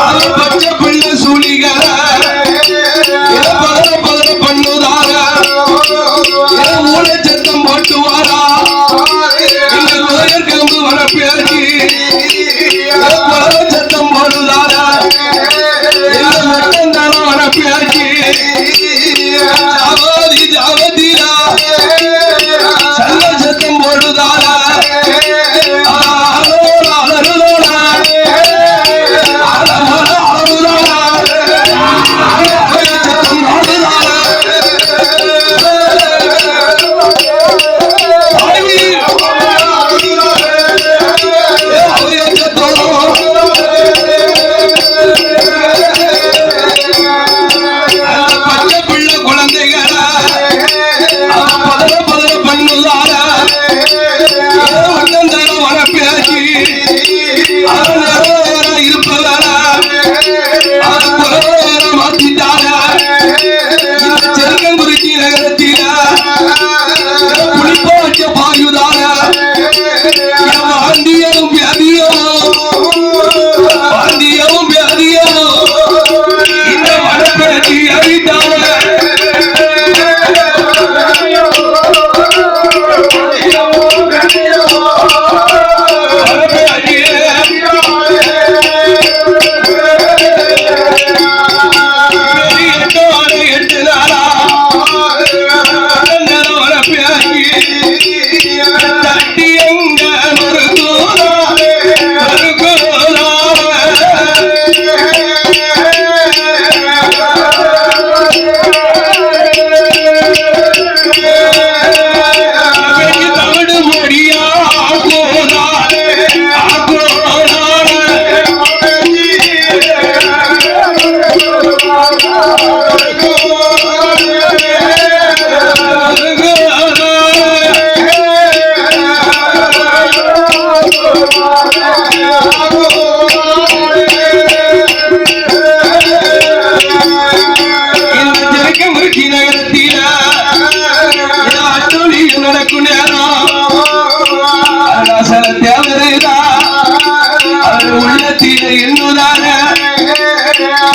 அது பச்சை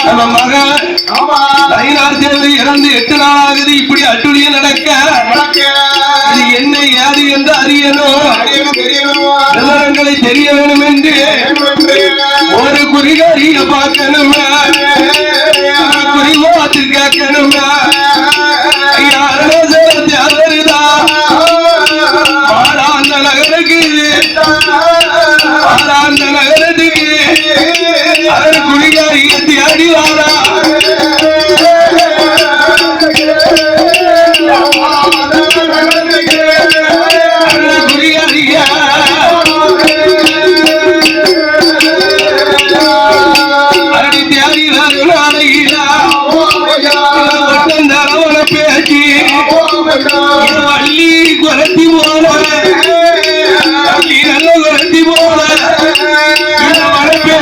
நம்ம மகள் ஐநாறு தேர்தல் இறந்து எட்டு நாள் ஆகுது இப்படி அட்டுழிய நடக்க. என்ன யாது என்று அறியணும் விவரங்களை தெரிய வேணும் என்று ஒரு குறிகாரிய பார்க்கணும் குறிவாத்து கேட்கணும் நகரத்துக்கு அதன் குடிகாரி அடிவாரா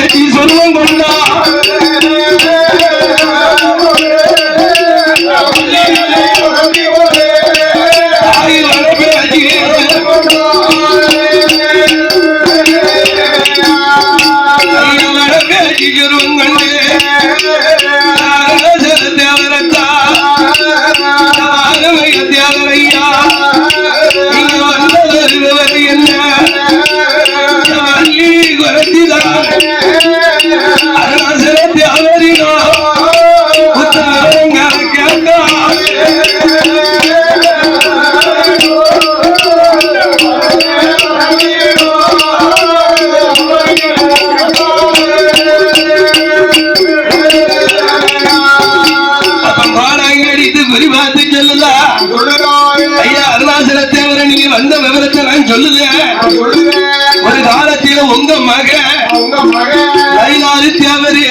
he's on the அருணாசலத்தை அவரை நீங்க வந்த விவரத்தை நான் சொல்லுவேன் ஒரு காலத்தில உங்க மக தேவரு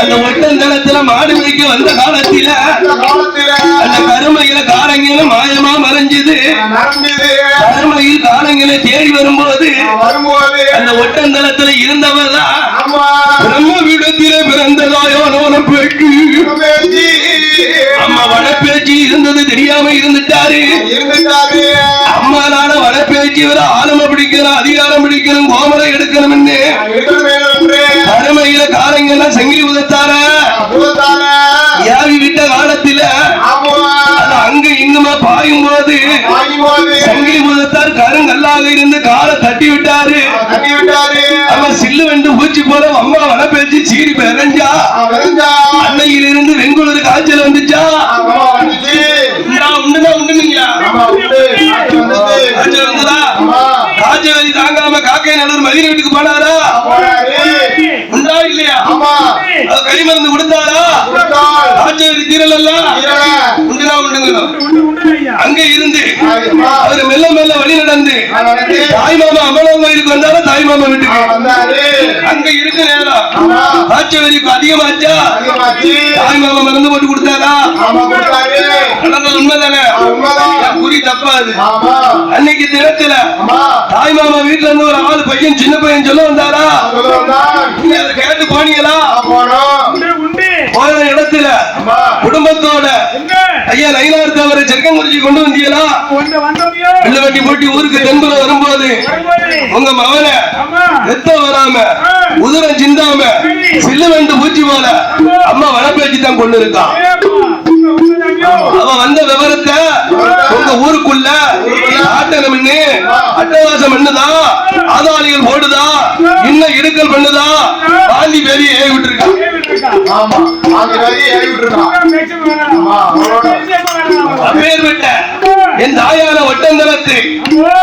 அந்த ஒட்டந்தளத்துல மாடு மேய்க்க வந்த அந்த கருமையில காரங்கில மாயமா மறைஞ்சது. கருமையில் காலங்களை தேடி வரும்போது அந்த ஒட்டந்தளத்துல இருந்தவர்தான் பிரம்ம விடத்தில பிறந்ததாயோனவன பெற்று பேச்சு இருந்தது தெரியாம இருந்துட்டாரு. அம்மா நாட வட பேச்சு இவர ஆளுமை பிடிக்கணும் அதிகாரம் பிடிக்கணும் கோமரை எடுக்கணும் கடமையில காலங்கெல்லாம் சங்கிலி உதத்தார. ஏவி விட்ட காலத்துல அங்க இங்குமா பாயும் போது சங்கிலி உதத்தார் கருங்கல்லாக இருந்து காலை தட்டி விட்டாரு. அவன் சில்லு வென்று பூச்சி போல அம்மா வட பேச்சு சீரி பெறஞ்சா. அன்னையிலிருந்து வெங்குளூர் காய்ச்சல் வந்துச்சா? வலி தாங்காம காக்கை நல்லூர் மதிய வீட்டுக்கு போனாரா? உண்டா இல்லையா? ஆமா அது கை மருந்து கொடுத்தாரா வலி தீரலல்ல? தீரல. உண்டுனா உண்டுங்க அங்க இருந்து. அவர் மெல்ல மெல்ல வழி நடந்து தாய் மாமா அமலம் கோயிலுக்கு வந்தாரா தாய் மாமா வீட்டுக்கு? வந்தாரு. அங்க இருக்க நேரம். வலிக்கு அதிகமாச்சா? தாய் மாமா மருந்து போட்டு கொடுத்தாரா? ஆமா கொடுத்தாரு. நடந்தது உண்மைதானே? குறி தப்பாது. ஆமா. அன்னைக்கு தினத்துல ஆமா. தாய் மாமா வீட்டுல இருந்து ஒரு ஆளு பையன் சின்ன பையன் சொல்ல வந்தாரா? கேட்டு போனீங்களா? போனோம். போன இடத்துல குடும்பத்தோட ஐயா நயினார் தவிர செருக்கங்குறிச்சி கொண்டு வந்தீங்களா? வெள்ள வண்டி போட்டி ஊருக்கு தென்புல வரும்போது உங்க மகனை ரத்தம் வராம உதிரம் சிந்தாம சில்லு வெண்டு பூச்சி போல அம்மா. வனப்பேச்சு தான் கொண்டு இருக்கான் அவன் வந்த விவரத்தை உங்க ஊருக்குள்ள ஆட்டணம் பண்ணு. அட்டவாசம் பண்ணுதான் ஆதாளிகள் போடுதா? இன்னும் இடுக்கல் பண்ணுதா? பாண்டி பெரிய ஏவி விட்டுருக்கான் ஆமா அந்த விட்டுருக்கான் அப்பேற்பட்ட என் தாயான ஒட்டந்தலத்து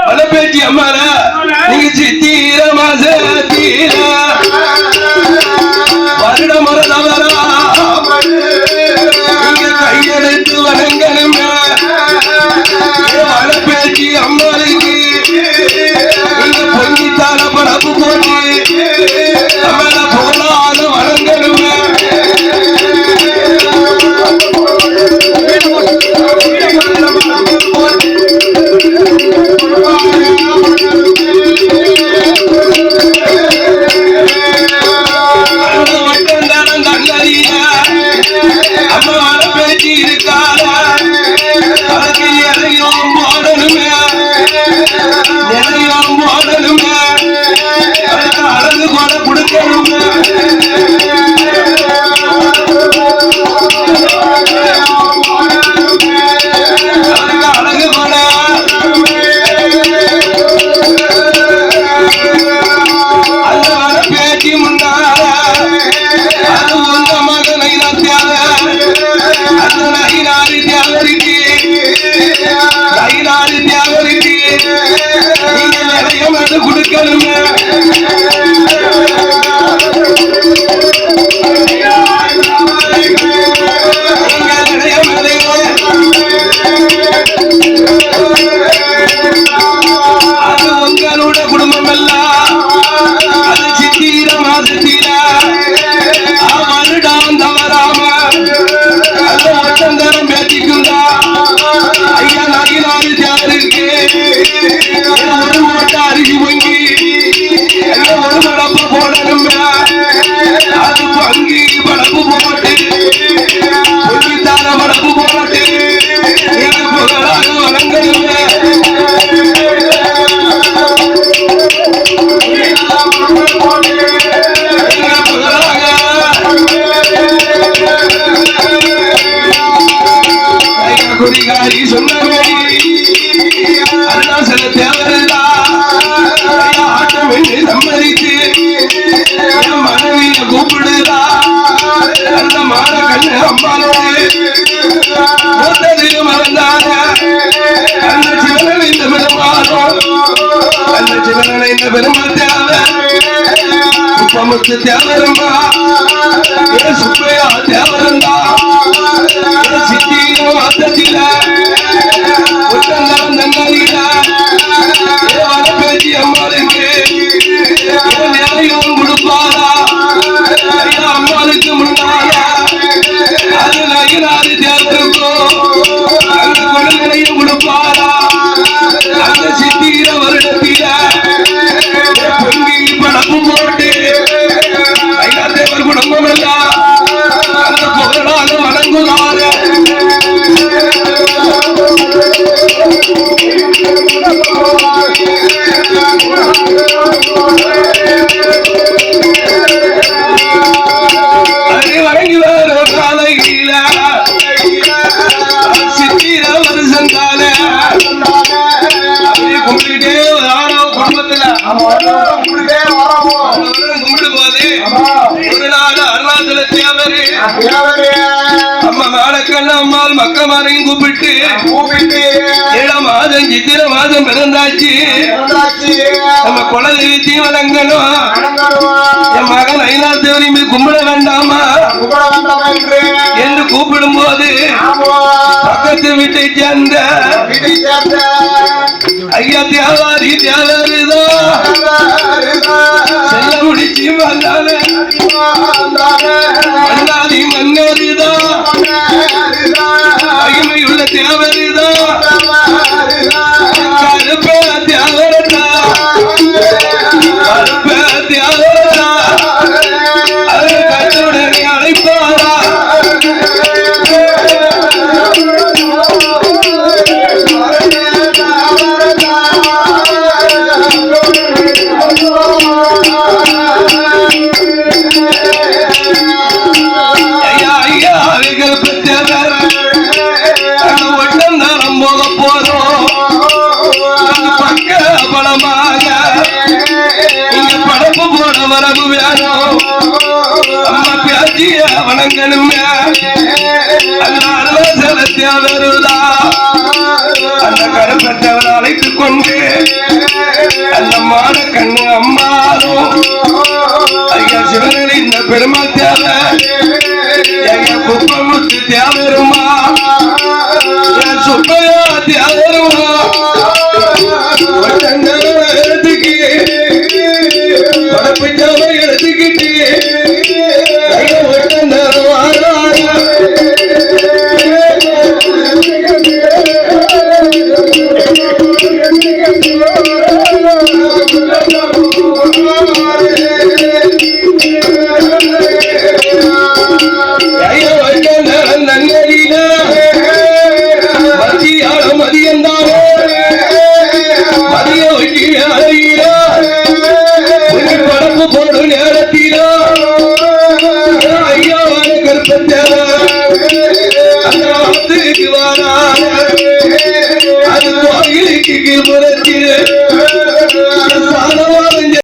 வனப்பேச்சி அம்மால நீங்க சித்தீர மாசத்தீர காசு கொடுக்கணுங்க. கொடுக்கணுமே உங்களோட குடும்பம் எல்லாம் அது தவறாம. ஐயா கூப்பிடுதா அந்த மான கண்ணு அம்மாளோடு அந்த சிவனன் இந்த பெருமாள் தேவை உப்பமுத்து தேவரம்பா ஏ சுப்பையா தேவரந்தா ஏ சித்தியும் அத்தத்தில உத்தந்தான் நன்னறியில ஏ வனப்பேச்சி அது நகினாரு தேவருக்கும் அந்த குழந்தையும் கொடுப்பாரா அந்த சித்திர வருடத்தில அம்மாள் மக்கமாரையும் கூப்பிட்டு கூப்பிட்டு ஏழாம் மாதம் சித்திர மாதம் பிறந்தாச்சு. நம்ம குலதெய்வத்தையும் வணங்கணும். என் மகன் ஐநாள் தேவரையும் கும்பிட வேண்டாமா? என்று? கூப்பிடும் போது பக்கத்து வீட்டை சேர்ந்த ஐயா தேவாரி தேவருதோ செல்ல முடிச்சு வந்தாலே மன்னாதி மன்னருதோ? quiere tirar venida. இங்க போன போட வரவு வேணும் அம்மா பேச்சிய வணங்கணுமே அதனால செலுத்திய வருதா அந்த கருப்பற்றவர் அழைத்துக் கொண்டு அந்த மாட கண்ணு அம்மாரும் ஐயா சிவனில் இந்த பெருமா தேவை ஐயா குப்பமுத்து தேவருமா சுப்பையா தேவை